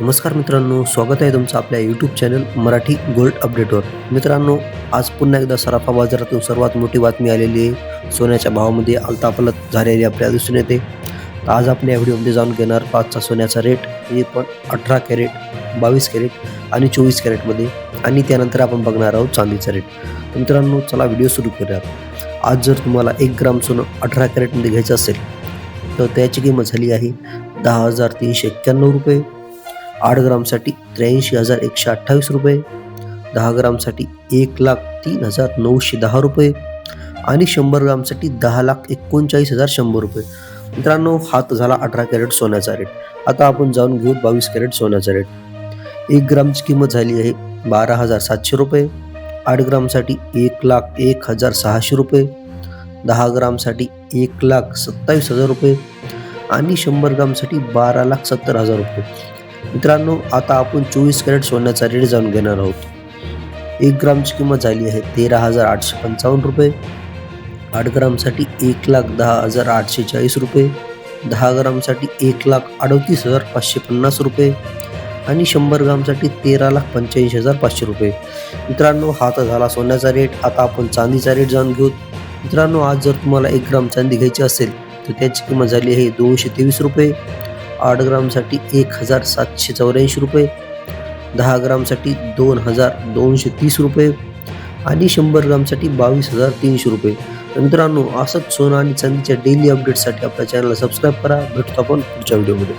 नमस्कार मित्रांनो स्वागत आहे तुमचं आपल्या यूट्यूब चॅनल मराठी गोल्ड अपडेटवर मित्रांनो आज पुन्हा एकदा सराफा बाजारातून सर्वात मोठी बातमी आलेली आहे. सोन्याच्या भावामध्ये अलतापलत झालेली आपल्याला दिसून येते. तर आज आपण या व्हिडिओमध्ये जाऊन घेणार पाचचा सोन्याचा रेट हे पण अठरा कॅरेट बावीस कॅरेट आणि चोवीस कॅरेटमध्ये आणि त्यानंतर आपण बघणार आहोत चांदीचा रेट मित्रांनो चला व्हिडिओ सुरू करूयात. आज जर तुम्हाला एक ग्राम सोनं अठरा कॅरेटमध्ये घ्यायचं असेल तर त्याची किंमत झाली आहे दहा हजार तीनशे एक्क्याण्णव रुपये. आठ ग्रामसाठी त्र्याऐंशी हजार एकशे अठ्ठावीस रुपये दहा ग्रामसाठी एक लाख तीन हजार नऊशे दहा रुपये आणि शंभर ग्रामसाठी दहा लाख एकोणचाळीस हजार शंभर रुपये. मित्रांनो हा तर झाला अठरा कॅरेट सोन्याचा रेट. आता आपण जाऊन घेऊ बावीस कॅरेट सोन्याचा रेट. एक ग्रामची किंमत झाली आहे बारा हजार सातशे रुपये आठ ग्रामसाठी एक लाख एक हजार सहाशे रुपये दहा ग्रामसाठी एक लाख सत्तावीस हजार रुपये आणि शंभर ग्रामसाठी बारा लाख सत्तर हजार रुपये. मित्रांनो आता आपण चोवीस कॅरेट सोन्याचा रेट जाणून घेणार आहोत. एक ग्रामची किंमत झाली आहे तेरा हजार आठशे पंचावन्न रुपये. आठ ग्रामसाठी एक लाख दहा हजार आठशे चाळीस रुपये. दहा ग्रामसाठी एक लाख अडतीस हजार पाचशे पन्नास रुपये. आणि शंभर ग्रामसाठी तेरा लाख पंच्याऐंशी हजार पाचशे रुपये. मित्रांनो हा तर झाला सोन्याचा रेट. आता आपण चांदीचा रेट जाणून घेऊ. मित्रांनो आज जर तुम्हाला एक ग्राम चांदी घ्यायची असेल तर त्याची किंमत झाली आहे दोनशे तेवीस रुपये. आठ ग्रामसाठी एक हजार सातशे चौऱ्याऐंशी रुपये दहा ग्रामसाठी दोन हजार दोनशे तीस रुपये आणि शंभर ग्रामसाठी बावीस हजार तीनशे रुपये. मित्रांनो असंच सोनं आणि चांदीच्या डेली अपडेटसाठी आपल्या चॅनलला सबस्क्राईब करा. भेटतो आपण पुढच्या व्हिडिओमध्ये